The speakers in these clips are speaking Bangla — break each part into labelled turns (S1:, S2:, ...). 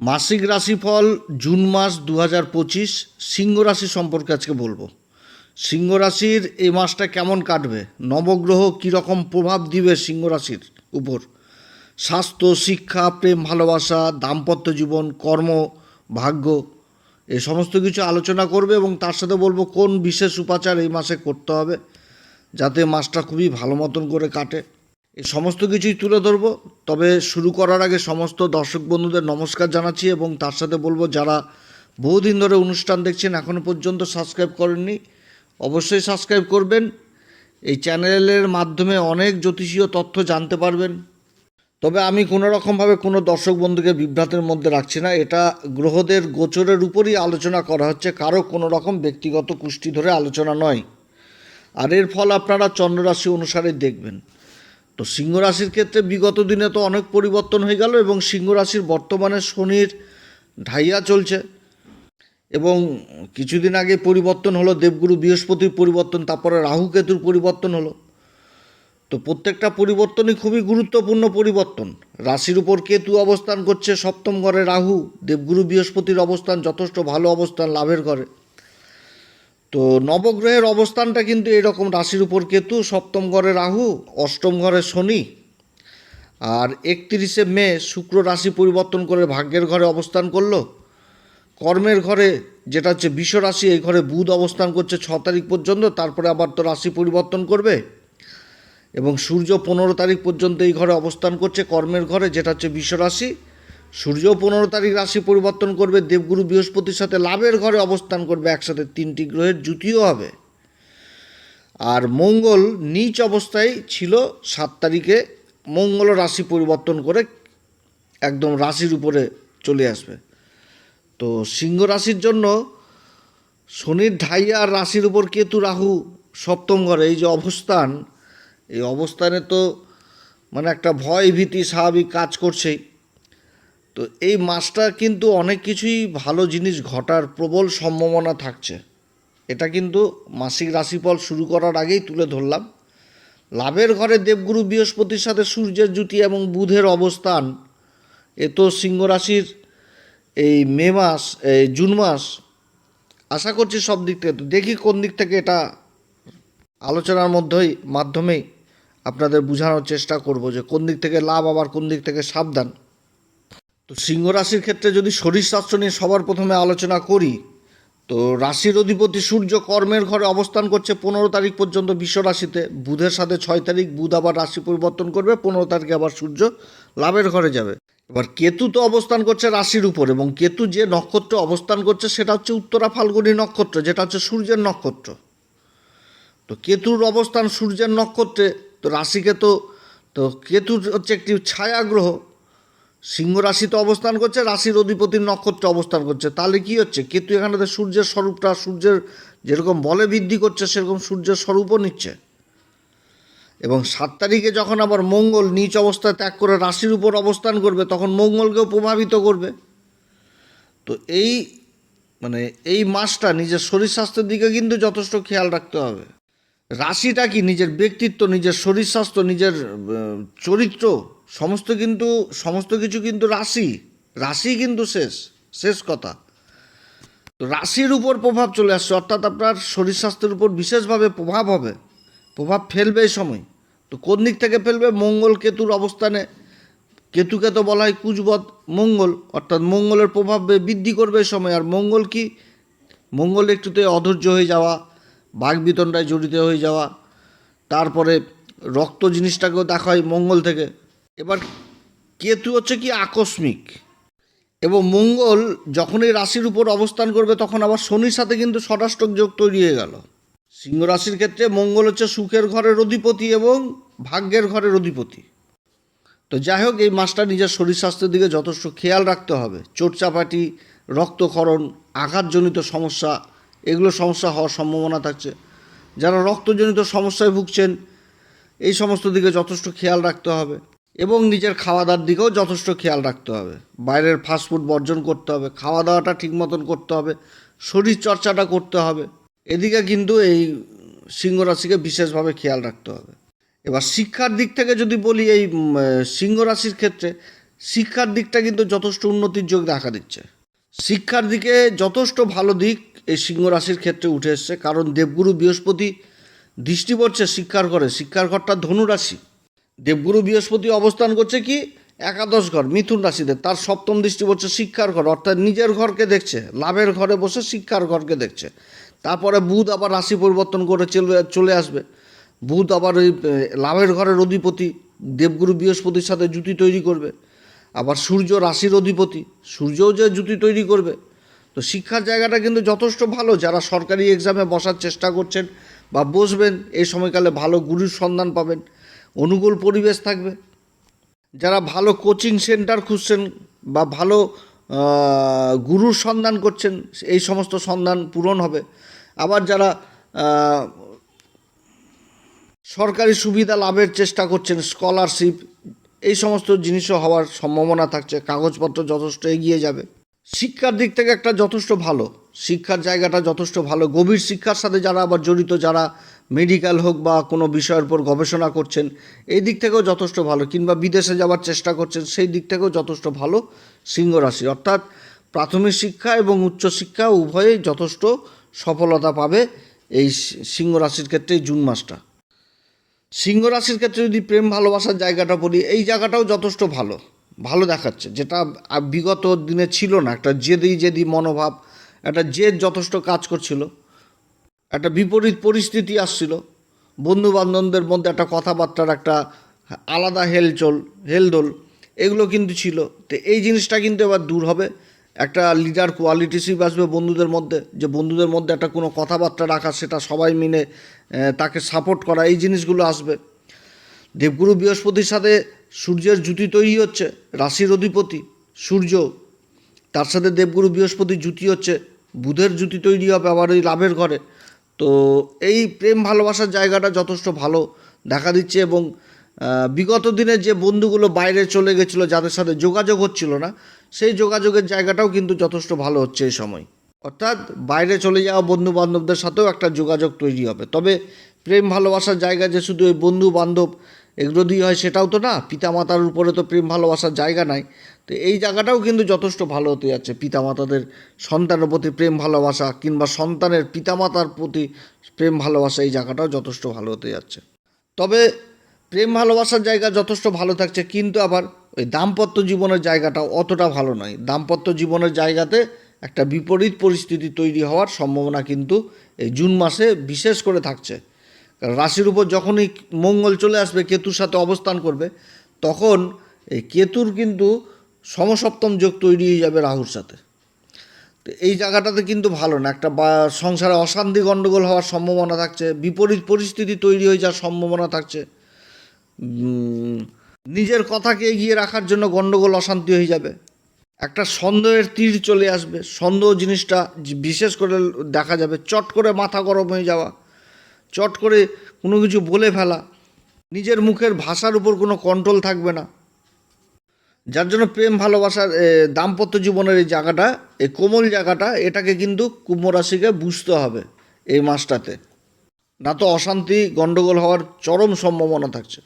S1: মাসিক রাশিফল জুন মাস দু হাজার পঁচিশ, সিংহ রাশি সম্পর্কে আজকে বলব। সিংহ রাশির এই মাসটা কেমন কাটবে? নবগ্রহ কীরকম প্রভাব দিবে সিংহ রাশির উপর? স্বাস্থ্য, শিক্ষা, প্রেম, ভালোবাসা, দাম্পত্য জীবন, কর্ম, ভাগ্য, এ সমস্ত কিছু আলোচনা করবে এবং তার সাথে বলব কোন বিশেষ উপাচার এই মাসে করতে হবে, যাতে মাসটা খুবই ভালো মতন করে কাটে। এই সমস্ত কিছুই তুলে ধরবো। তবে শুরু করার আগে সমস্ত দর্শক বন্ধুদের নমস্কার জানাচ্ছি এবং তার সাথে বলব, যারা বহুদিন ধরে অনুষ্ঠান দেখছেন এখনও পর্যন্ত সাবস্ক্রাইব করেননি, অবশ্যই সাবস্ক্রাইব করবেন। এই চ্যানেলের মাধ্যমে অনেক জ্যোতিষীয় তথ্য জানতে পারবেন। তবে আমি কোনো রকমভাবে কোনো দর্শক বন্ধুকে বিভ্রাটের মধ্যে রাখছি না। এটা গ্রহদের গোচরের উপরই আলোচনা করা হচ্ছে, কারও কোনো রকম ব্যক্তিগত কুষ্টি ধরে আলোচনা নয়। আর এর ফল আপনারা চন্দ্ররাশি অনুসারে দেখবেন। তো সিংহ রাশির ক্ষেত্রে বিগত দিনে তো অনেক পরিবর্তন হয়ে গেল এবং সিংহ রাশির বর্তমানে শনির ঢাইয়া চলছে এবং কিছুদিন আগে পরিবর্তন হলো, দেবগুরু বৃহস্পতির পরিবর্তন, তারপরে রাহু কেতুর পরিবর্তন হলো। তো প্রত্যেকটা পরিবর্তনই খুবই গুরুত্বপূর্ণ পরিবর্তন। রাশির উপর কেতু অবস্থান করছে, সপ্তম ঘরে রাহু, দেবগুরু বৃহস্পতির অবস্থান যথেষ্ট ভালো অবস্থান, লাভের ঘরে। তো নবগ্রহের অবস্থানটা কিন্তু এরকম রাশির উপর কেতু, সপ্তম ঘরে রাহু, অষ্টম ঘরে শনি আর একত্রিশে মে শুক্র রাশি পরিবর্তন করে ভাগ্যের ঘরে অবস্থান করল। কর্মের ঘরে যেটা হচ্ছে বিশ্ব রাশি, এই ঘরে বুধ অবস্থান করছে ছ তারিখ পর্যন্ত, তারপরে আবার তো রাশি পরিবর্তন করবে এবং সূর্য পনেরো তারিখ পর্যন্ত এই ঘরে অবস্থান করছে কর্মের ঘরে, যেটা হচ্ছে বিশ্ব রাশি। সূর্য পনেরো তারিখ রাশি পরিবর্তন করবে, দেবগুরু বৃহস্পতির সাথে লাভের ঘরে অবস্থান করবে, একসাথে তিনটি গ্রহের জুতিও হবে। আর মঙ্গল নিচ অবস্থায় ছিল সাত তারিখে, মঙ্গল রাশি পরিবর্তন করে একদম রাশির উপরে চলে আসবে। তো সিংহ রাশির জন্য শনির ঢাইয়া আর রাশির উপর কেতু, রাহু, সপ্তম ঘরে, এই যে অবস্থান, এই অবস্থানে তো মানে একটা ভয় ভীতি স্বাভাবিক কাজ করছেই। তো এই মাসটা কিন্তু অনেক কিছুই ভালো জিনিস ঘটার প্রবল সম্ভাবনা থাকছে। এটা কিন্তু মাসিক রাশিফল শুরু করার আগেই তুলে ধরলাম। লাভের ঘরে দেবগুরু বৃহস্পতির সাথে সূর্যের জুতি এবং বুধের অবস্থান, এ তো সিংহ রাশির এই মে মাস এই জুন মাস, আশা করছি সব দিক থেকে। তো দেখি কোন দিক থেকে এটা আলোচনার মধ্যেই, মাধ্যমেই আপনাদের বোঝানোর চেষ্টা করব যে কোন দিক থেকে লাভ আবার কোন দিক থেকে সাবধান। তো সিংহ রাশির ক্ষেত্রে যদি শরীর স্বাস্থ্য নিয়ে সবার প্রথমে আলোচনা করি, তো রাশির অধিপতি সূর্য কর্মের ঘরে অবস্থান করছে পনেরো তারিখ পর্যন্ত বিশ্ব রাশিতে। বুধের সাথে ছয় তারিখ, বুধ আবার রাশি পরিবর্তন করবে, পনেরো তারিখে আবার সূর্য লাভের ঘরে যাবে। এবার কেতু তো অবস্থান করছে রাশির উপর এবং কেতু যে নক্ষত্র অবস্থান করছে সেটা হচ্ছে উত্তরা ফাল্গুনী নক্ষত্র, যেটা হচ্ছে সূর্যের নক্ষত্র। তো কেতুর অবস্থান সূর্যের নক্ষত্রে, তো রাশিকে তো তো কেতুর হচ্ছে একটি ছায়া গ্রহ সিংহ রাশিতে অবস্থান করছে, রাশির অধিপতির নক্ষত্রে অবস্থান করছে। তাহলে কি হচ্ছে? কেতু এখানে সূর্যের স্বরূপটা, সূর্যের যেরকম বলে বৃদ্ধি করছে, সেরকম সূর্যের স্বরূপও নিচ্ছে। এবং সাত তারিখে যখন আবার মঙ্গল নিচ অবস্থায় ত্যাগ করে রাশির উপর অবস্থান করবে, তখন মঙ্গলকেও প্রভাবিত করবে। তো এই মানে এই মাসটা নিজের শরীর স্বাস্থ্যের দিকে কিন্তু যথেষ্ট খেয়াল রাখতে হবে। রাশিটা কি? নিজের ব্যক্তিত্ব, নিজের শরীর স্বাস্থ্য, নিজের চরিত্র সমস্ত কিন্তু, সমস্ত কিছু কিন্তু রাশি রাশি কিন্তু শেষ শেষ কথা। তো রাশির উপর প্রভাব চলে আসছে, অর্থাৎ আপনার শরীর স্বাস্থ্যের উপর বিশেষভাবে প্রভাব হবে, প্রভাব ফেলবে এই সময়। তো কোন দিক থেকে ফেলবে? মঙ্গল কেতুর অবস্থানে, কেতুকে তো বলা হয় কুজবৎ মঙ্গল, অর্থাৎ মঙ্গলের প্রভাব বৃদ্ধি করবে এই সময়। আর মঙ্গল কি? মঙ্গল একটুতে অধৈর্য হয়ে যাওয়া বাঘ বিতণ্ডায় জড়িত হয়ে যাওয়া, তারপরে রক্ত জিনিসটাকেও দেখা হয় মঙ্গল থেকে। এবার কেতু হচ্ছে কি আকস্মিক এবং মঙ্গল যখন এই রাশির উপর অবস্থান করবে, তখন আবার শনির সাথে কিন্তু ষষ্ঠক যোগ তৈরি হয়ে গেল। সিংহ রাশির ক্ষেত্রে মঙ্গল হচ্ছে সুখের ঘরের অধিপতি এবং ভাগ্যের ঘরের অধিপতি। তো যাই হোক, এই মাসটা নিজের শরীর স্বাস্থ্যের দিকে যথেষ্ট খেয়াল রাখতে হবে। চোটচাপাটি, রক্তক্ষরণ, আঘাতজনিত সমস্যা, এগুলো সমস্যা হওয়ার সম্ভাবনা থাকছে। যারা রক্তজনিত সমস্যায় ভুগছেন, এই সমস্ত দিকে যথেষ্ট খেয়াল রাখতে হবে। এবং নিজের খাওয়া দাওয়ার দিকেও যথেষ্ট খেয়াল রাখতে হবে। বাইরের ফাস্টফুড বর্জন করতে হবে খাওয়া দাওয়াটা ঠিক মতন করতে হবে, শরীর চর্চাটা করতে হবে। এদিকে কিন্তু এই সিংহ রাশিকে বিশেষভাবে খেয়াল রাখতে হবে। এবার শিক্ষার দিক থেকে যদি বলি, এই সিংহ রাশির ক্ষেত্রে শিক্ষার দিকটা কিন্তু যথেষ্ট উন্নতির যোগ দেখা দিচ্ছে। শিক্ষার দিকে যথেষ্ট ভালো দিক এই সিংহ রাশির ক্ষেত্রে উঠে এসছে। কারণ দেবগুরু বৃহস্পতি দৃষ্টি পড়ছে শিক্ষার ঘরে। শিক্ষার ঘরটা ধনু রাশি। দেবগুরু বৃহস্পতি অবস্থান করছে কি? একাদশ ঘর, মিথুন রাশিতে তার সপ্তম দৃষ্টি পড়ছে শিক্ষার ঘর, অর্থাৎ নিজের ঘরকে দেখছে, লাভের ঘরে বসে শিক্ষার ঘরকে দেখছে। তারপরে বুধ আবার রাশি পরিবর্তন করে চলে চলে আসবে। বুধ আবার ওই লাভের ঘরের অধিপতি, দেবগুরু বৃহস্পতির সাথে জুতি তৈরি করবে। আবার সূর্য রাশির অধিপতি, সূর্যও যে জুতি তৈরি করবে। তো শিক্ষার জায়গাটা কিন্তু যথেষ্ট ভালো। যারা সরকারি এক্সামে বসার চেষ্টা করছেন বা বসবেন, এই সময়কালে ভালো গুরুর সন্ধান পাবেন। অনুকূল পরিবেশ থাকবে। যারা ভালো কোচিং সেন্টার খুঁজছেন বা ভালো গুরুর সন্ধান করছেন, এই সমস্ত সন্ধান পূরণ হবে। আবার যারা সরকারি সুবিধা লাভের চেষ্টা করছেন, স্কলারশিপ, এই সমস্ত জিনিসও হওয়ার সম্ভাবনা থাকছে। কাগজপত্র যথেষ্ট এগিয়ে যাবে। শিক্ষার দিক থেকে একটা যথেষ্ট ভালো। শিক্ষার জায়গাটা যথেষ্ট ভালো। গভীর শিক্ষার সাথে যারা আবার জড়িত, যারা মেডিকেল হোক বা কোনো বিষয়ের উপর গবেষণা করছেন, এই দিক থেকেও যথেষ্ট ভালো। কিংবা বিদেশে যাওয়ার চেষ্টা করছেন, সেই দিক থেকেও যথেষ্ট ভালো সিংহ রাশি। অর্থাৎ প্রাথমিক শিক্ষা এবং উচ্চশিক্ষা উভয়েই যথেষ্ট সফলতা পাবে এই সিংহ রাশির ক্ষেত্রে জুন মাসটা। সিংহ রাশির ক্ষেত্রে যদি প্রেম ভালোবাসার জায়গাটা বলি, এই জায়গাটাও যথেষ্ট ভালো। ভালো দেখাচ্ছে। যেটা বিগত দিনে ছিল না। একটা জেদি জেদি মনোভাব, একটা জেদ যথেষ্ট কাজ করছিল। একটা বিপরীত পরিস্থিতি আসছিল। বন্ধু বান্ধবদের মধ্যে একটা কথাবার্তার একটা আলাদা হেলচল, হেলদোল, এগুলো কিন্তু ছিল। তো এই জিনিসটা কিন্তু এবার দূর হবে। একটা লিডার কোয়ালিটিসিপ আসবে বন্ধুদের মধ্যে। যে বন্ধুদের মধ্যে একটা কোনো কথাবার্তা রাখা, সেটা সবাই মিলে তাকে সাপোর্ট করা, এই জিনিসগুলো আসবে। দেবগুরু বৃহস্পতির সাথে সূর্যের জুতি তৈরি হচ্ছে, রাশির অধিপতি সূর্য। তার সাথে দেবগুরু বৃহস্পতি জুতি হচ্ছে, বুধের জুতি তৈরি হবে আবার ওই লাভের ঘরে। তো এই প্রেম ভালোবাসার জায়গাটা যথেষ্ট ভালো দেখা দিচ্ছে এবং বিগত দিনে যে বন্ধুগুলো বাইরে চলে গেছিল যাদের সাথে যোগাযোগ হচ্ছিল না, সেই যোগাযোগের জায়গাটাও কিন্তু যথেষ্ট ভালো হচ্ছে এই সময়। অর্থাৎ বাইরে চলে যাওয়া বন্ধু বান্ধবদের সাথেও একটা যোগাযোগ তৈরি হবে। তবে প্রেম ভালোবাসার জায়গা যে শুধু ওই বন্ধু বান্ধব এগুলো দিয়ে হয় সেটাও তো না, পিতামাতার উপরে তো প্রেম ভালোবাসার জায়গা নাই। তো এই জায়গাটাও কিন্তু যথেষ্ট ভালো হতে যাচ্ছে, পিতামাতাদের সন্তানের প্রতি প্রেম ভালোবাসা কিংবা সন্তানের পিতামাতার প্রতি প্রেম ভালোবাসা, এই জায়গাটাও যথেষ্ট ভালো হতে যাচ্ছে। তবে প্রেম ভালোবাসার জায়গা যথেষ্ট ভালো থাকছে, কিন্তু আবার ওই দাম্পত্য জীবনের জায়গাটা অতটা ভালো নয়। দাম্পত্য জীবনের জায়গাতে একটা বিপরীত পরিস্থিতি তৈরি হওয়ার সম্ভাবনা কিন্তু এই জুন মাসে বিশেষ করে থাকছে। রাশির উপর যখনই মঙ্গল চলে আসবে, কেতুর সাথে অবস্থান করবে, তখন এই কেতুর কিন্তু সমসপ্তম যোগ তৈরি হয়ে যাবে রাহুর সাথে। তো এই জায়গাটাতে কিন্তু ভালো না। একটা বা, সংসারে অশান্তি গণ্ডগোল হওয়ার সম্ভাবনা থাকছে, বিপরীত পরিস্থিতি তৈরি হয়ে যাওয়ার সম্ভাবনা থাকছে। নিজের কথাকে এগিয়ে রাখার জন্য গণ্ডগোল অশান্তি হয়ে যাবে। একটা সন্দেহের তীর চলে আসবে। সন্দেহ জিনিসটা বিশেষ করে দেখা যাবে, চট করে মাথা গরম হয়ে যাওয়া। চট করে কোনো কিছু বলে ফেলা। নিজের মুখের ভাষার উপর কোনো কন্ট্রোল থাকবে না। যার জন্য প্রেম, ভালোবাসার দাম্পত্য জীবনের এই জায়গাটা, এই কোমল জায়গাটা, এটাকে কিন্তু কুম্ভ রাশিকে বুঝতে হবে এই মাসটাতে। না তো অশান্তি গণ্ডগোল হওয়ার চরম সম্ভাবনা থাকছে।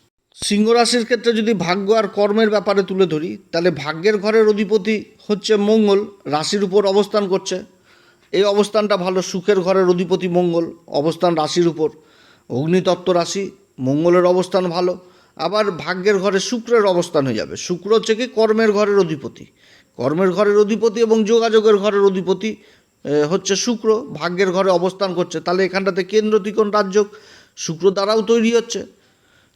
S1: সিংহ রাশির ক্ষেত্রে যদি ভাগ্য আর কর্মের ব্যাপারে তুলে ধরি, তাহলে ভাগ্যের ঘরের অধিপতি হচ্ছে মঙ্গল, রাশির উপর অবস্থান করছে। এই অবস্থানটা ভালো, সুখের ঘরের অধিপতি মঙ্গল, অবস্থান রাশির উপর। অগ্নিতত্ত্ব রাশি, মঙ্গলের অবস্থান ভালো, আবার ভাগ্যের ঘরে শুক্রের অবস্থান হয়ে যাবে। শুক্র হচ্ছে কি কর্মের ঘরের অধিপতি। কর্মের ঘরের অধিপতি এবং যোগাযোগের ঘরের অধিপতি হচ্ছে শুক্র, ভাগ্যের ঘরে অবস্থান করছে। তাহলে এখানটাতে কেন্দ্র ত্রিকোণ রাজ্য শুক্র দ্বারাও তৈরি হচ্ছে,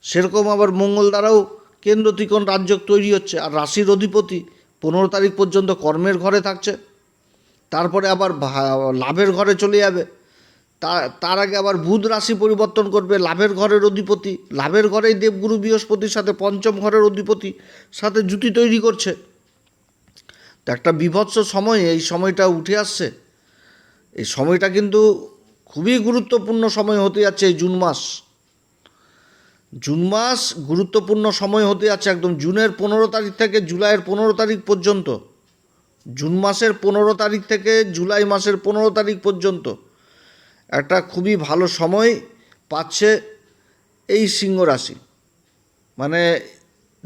S1: সেরকম আবার মঙ্গল দ্বারাও কেন্দ্র ত্রিকোণ রাজ্য তৈরি হচ্ছে। আর রাশির অধিপতি পনেরো তারিখ পর্যন্ত কর্মের ঘরে থাকছে। তারপরে আবার লাভের ঘরে চলে যাবে। তার আগে আবার বুধ রাশি পরিবর্তন করবে, লাভের ঘরের অধিপতি। লাভের ঘরেই দেবগুরু বৃহস্পতির সাথে পঞ্চম ঘরের অধিপতি, সাথে জুতি তৈরি করছে। তো একটা বিভৎস সময়ে এই সময়টা উঠে আসছে। এই সময়টা কিন্তু খুবই গুরুত্বপূর্ণ সময় হতে যাচ্ছে এই জুন মাস। জুন মাস গুরুত্বপূর্ণ সময় হতে যাচ্ছে একদম জুনের পনেরো তারিখ থেকে জুলাইয়ের পনেরো তারিখ পর্যন্ত। জুন মাসের পনেরো তারিখ থেকে জুলাই মাসের পনেরো তারিখ পর্যন্ত একটা খুবই ভালো সময় পাচ্ছে এই সিংহ রাশি। মানে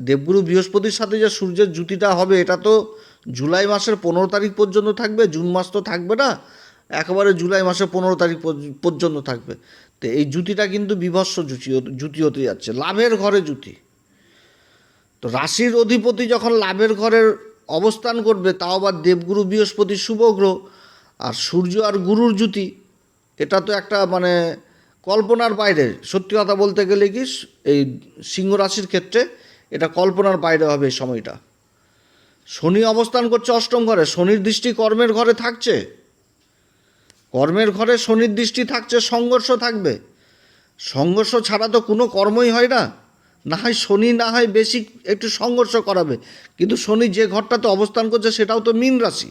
S1: দেবগুরু বৃহস্পতির সাথে যে সূর্যের জুতিটা হবে, এটা তো জুলাই মাসের পনেরো তারিখ পর্যন্ত থাকবে, জুন মাস তো থাকবে না, একেবারে জুলাই মাসের পনেরো তারিখ পর্য- পর্যন্ত থাকবে। তো এই জুতিটা কিন্তু বিভৎস জুতি জুতি হতে যাচ্ছে, লাভের ঘরে জুতি তো রাশির অধিপতি যখন লাভের ঘরের অবস্থান করবে, তাও আবার দেবগুরু বৃহস্পতি শুভ গ্রহ আর সূর্য আর গুরুর জুতি এটা তো একটা মানে কল্পনার বাইরে। সত্যি কথা বলতে গেলে কি, এই সিংহ রাশির ক্ষেত্রে এটা কল্পনার বাইরে হবে এই সময়টা। শনি অবস্থান করছে অষ্টম ঘরে, শনির দৃষ্টি কর্মের ঘরে থাকছে। কর্মের ঘরে শনির দৃষ্টি থাকছে, সংঘর্ষ থাকবে। সংঘর্ষ ছাড়া তো কোনো কর্মই হয় না। না হয় শনি, না হয় বেশি একটু সংঘর্ষ করাবে। কিন্তু শনি যে ঘরটাতে অবস্থান করছে সেটাও তো মীন রাশি।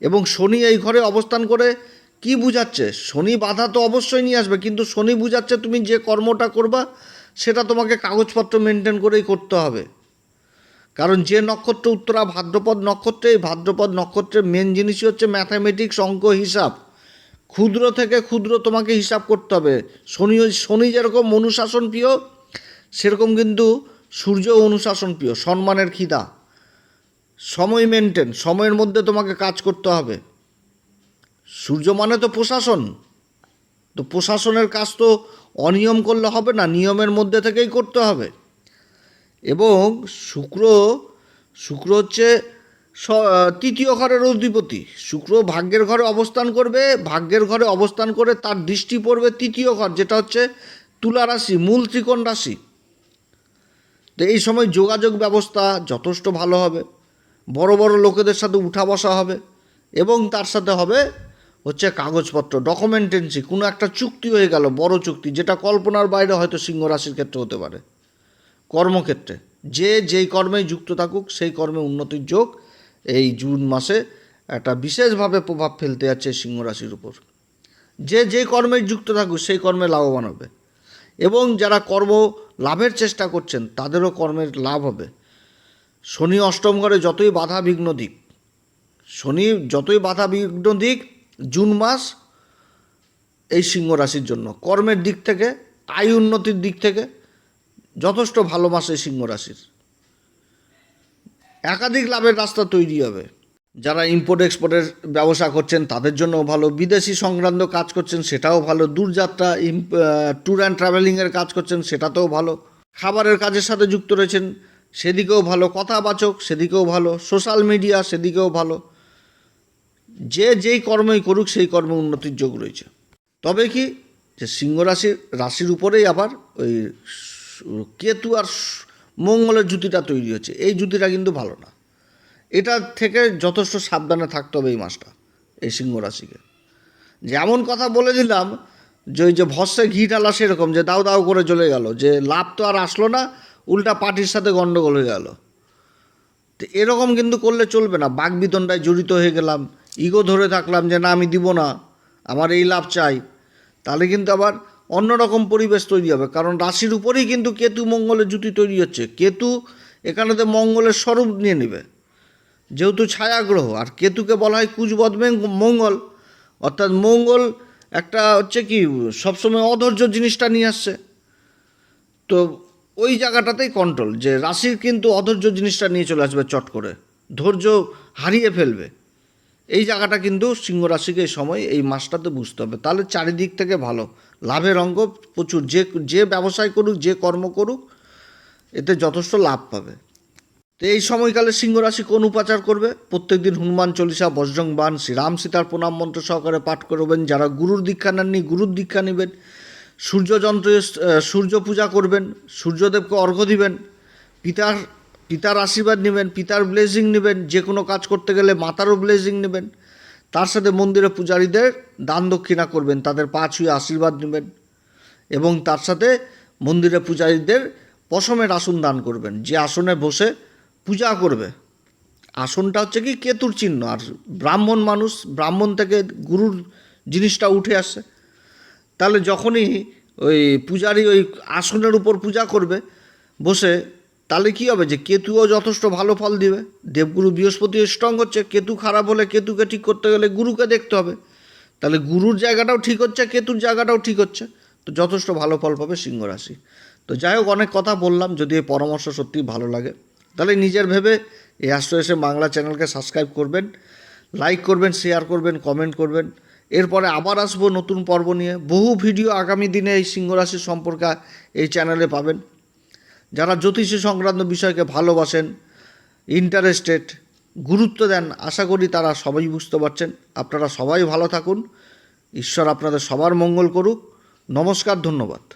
S1: এবং শনি এই ঘরে অবস্থান করে কি বুঝাচ্ছে? শনি বাধা তো অবশ্যই নিয়ে আসবে, কিন্তু শনি বুঝাচ্ছে তুমি যে কর্মটা করবা, সেটা তোমাকে কাগজপত্র মেনটেন করেই করতে হবে। কারণ যে নক্ষত্র উত্তরা ভাদ্রপদ নক্ষত্রে, এই ভাদ্রপদ নক্ষত্রের মেন জিনিসই হচ্ছে ম্যাথামেটিক্স অঙ্ক, হিসাব। ক্ষুদ্র থেকে ক্ষুদ্র তোমাকে হিসাব করতে হবে। শনি শনি যেরকম অনুশাসন প্রিয় সেরকম কিন্তু সূর্য অনুশাসন প্রিয়, সম্মানের খিদা। সময় মেনটেন সময়ের মধ্যে তোমাকে কাজ করতে হবে। সূর্য মানে তো প্রশাসন। তো প্রশাসনের কাজ তো অনিয়ম করলে হবে না, নিয়মের মধ্যে থেকেই করতে হবে। এবং শুক্র শুক্র হচ্ছে তৃতীয় ঘরের অধিপতি। শুক্র ভাগ্যের ঘরে অবস্থান করবে, ভাগ্যের ঘরে অবস্থান করে তার দৃষ্টি পড়বে তৃতীয় ঘর, যেটা হচ্ছে তুলা রাশি, মূল ত্রিকোণ রাশি। তো এই সময় যোগাযোগ ব্যবস্থা যথেষ্ট ভালো হবে। বড় বড় লোকেদের সাথে উঠা বসা হবে এবং তার সাথে হবে হচ্ছে কাগজপত্র ডকুমেন্টেন্সি কোনো একটা চুক্তি হয়ে গেল, বড় চুক্তি, যেটা কল্পনার বাইরে হয়তো সিংহ রাশির ক্ষেত্রে হতে পারে। কর্মক্ষেত্রে, যে যেই কর্মে যুক্ত থাকুক, সেই কর্মে উন্নতির যোগ এই জুন মাসে একটা বিশেষভাবে প্রভাব ফেলতে যাচ্ছে সিংহ রাশির উপর। যে যে কর্মে যুক্ত থাকুক, সেই কর্মে লাভবান হবে। এবং যারা কর্ম লাভের চেষ্টা করছেন, তাদেরও কর্মের লাভ হবে। শনি অষ্টম ঘরে যতই বাধা বিঘ্ন দিক, শনি যতই বাধা বিঘ্ন দিক, জুন মাস এই সিংহ রাশির জন্য। কর্মের দিক থেকে, আয় উন্নতির দিক থেকে যথেষ্ট ভালো মাস এই সিংহ রাশির। একাধিক লাভের রাস্তা তৈরি হবে। যারা ইম্পোর্ট এক্সপোর্টের ব্যবসা করছেন, তাদের জন্য ভালো। বিদেশি সংক্রান্ত কাজ করছেন, সেটাও ভালো। দূরযাত্রা ট্যুর অ্যান্ড ট্রাভেলিংয়ের কাজ করছেন, সেটাতেও ভালো। খাবারের কাজের সাথে যুক্ত রয়েছেন, সেদিকেও ভালো। কথাবাচক, সেদিকেও ভালো। সোশ্যাল মিডিয়া সেদিকেও ভালো। যে যেই কর্মই করুক, সেই কর্মে উন্নতির যোগ রয়েছে। তবে কি, যে সিংহ রাশির রাশির উপরেই আবার ওই কেতু আর মঙ্গলের জুতিটা তৈরি হচ্ছে। এই জুতিটা কিন্তু ভালো না। এটা থেকে যথেষ্ট সাবধানে থাকতে হবে এই মাসটা, এই সিংহ রাশিকে। যেমন কথা বলে দিলাম, যে ওই যে ভস্যে ঘি ঢালা সেরকম, যে দাও দাও করে চলে গেল, যে লাভ তো আর আসলো না, উল্টা পার্টির সাথে গন্ডগোল হয়ে গেল। তো এরকম কিন্তু করলে চলবে না, বাঘ বিতণ্ডায় জড়িত হয়ে গেলাম ইগো ধরে থাকলাম যে না, আমি দিব না, আমার এই লাভ চাই। তাহলে কিন্তু আবার অন্যরকম পরিবেশ তৈরি হবে, কারণ রাশির উপরেই কিন্তু কেতু মঙ্গলের জুতি তৈরি হচ্ছে। কেতু এখানেতে মঙ্গলের স্বরূপ নিয়ে নেবে। যেহেতু ছায়াগ্রহ, আর কেতুকে বলা হয় কুজবদমে মঙ্গল। অর্থাৎ মঙ্গল একটা হচ্ছে কি, সবসময় অধৈর্য জিনিসটা নিয়ে আসছে। তো ওই জায়গাটাতেই কন্ট্রোল যে রাশির কিন্তু অধৈর্য জিনিসটা নিয়ে চলে আসবে চট করে। ধৈর্য হারিয়ে ফেলবে। এই জায়গাটা কিন্তু সিংহ রাশিকে এই সময়, এই মাসটাতে বুঝতে হবে। তাহলে চারিদিক থেকে ভালো। লাভের অঙ্গ প্রচুর। যে যে ব্যবসায় করুক, যে কর্ম করুক, এতে যথেষ্ট লাভ পাবে। তো এই সময়কালে সিংহ রাশি কোন উপাচার করবে? প্রত্যেকদিন হনুমান চল্লিশা, বজ্রং বান শ্রীরাম সীতার প্রণাম মন্ত্র সহকারে পাঠ করবেন। যারা গুরুর দীক্ষা নেননি, গুরুর দীক্ষা নেবেন। সূর্যযন্ত্রে সূর্য পূজা করবেন। সূর্যদেবকে অর্ঘ্য দিবেন। পিতার পিতার আশীর্বাদ নেবেন। পিতার ব্লেজিং নেবেন। যে কোনো কাজ করতে গেলে মাতারও ব্লেজিং নেবেন। তার সাথে মন্দিরে পূজারীদের দান দক্ষিণা করবেন। তাদের পা ছুঁয়ে আশীর্বাদ নেবেন। এবং তার সাথে মন্দিরে পূজারীদের পশমের আসন দান করবেন। যে আসনে বসে পূজা করবে। আসনটা হচ্ছে কি কেতুর চিহ্ন। আর ব্রাহ্মণ মানুষ, ব্রাহ্মণ থেকে গুরুর জিনিসটা উঠে আসে। তাহলে যখনই ওই পূজারি ওই আসনের উপর পূজা করবে, বসে, তাহলে কী হবে যে কেতুও যথেষ্ট ভালো ফল দিবে। দেবগুরু বৃহস্পতি স্ট্রং হচ্ছে, কেতু খারাপ হলে কেতুকে ঠিক করতে গেলে গুরুকে দেখতে হবে। তাহলে গুরুর জায়গাটাও ঠিক হচ্ছে, কেতুর জায়গাটাও ঠিক হচ্ছে। তো যথেষ্ট ভালো ফল পাবে সিংহ রাশি তো যাই হোক, অনেক কথা বললাম যদি এই পরামর্শ সত্যিই ভালো লাগে। তাহলে নিজের ভেবে এই অ্যাস্ট্রো এসে বাংলা চ্যানেলকে সাবস্ক্রাইব করবেন লাইক করবেন শেয়ার করবেন কমেন্ট করবেন। এরপরে আবার আসব নতুন পর্ব নিয়ে। বহু ভিডিও আগামী দিনে এই সিংহরাশি সম্পর্কে এই চ্যানেলে পাবেন। যারা জ্যোতিষী সংক্রান্ত বিষয়কে ভালোবাসেন ইন্টারেস্টেড গুরুত্ব দেন, আশা করি তারা সবাই বুঝতে পারছেন। আপনারা সবাই ভালো থাকুন। ঈশ্বর আপনাদের সবার মঙ্গল করুক। নমস্কার, ধন্যবাদ।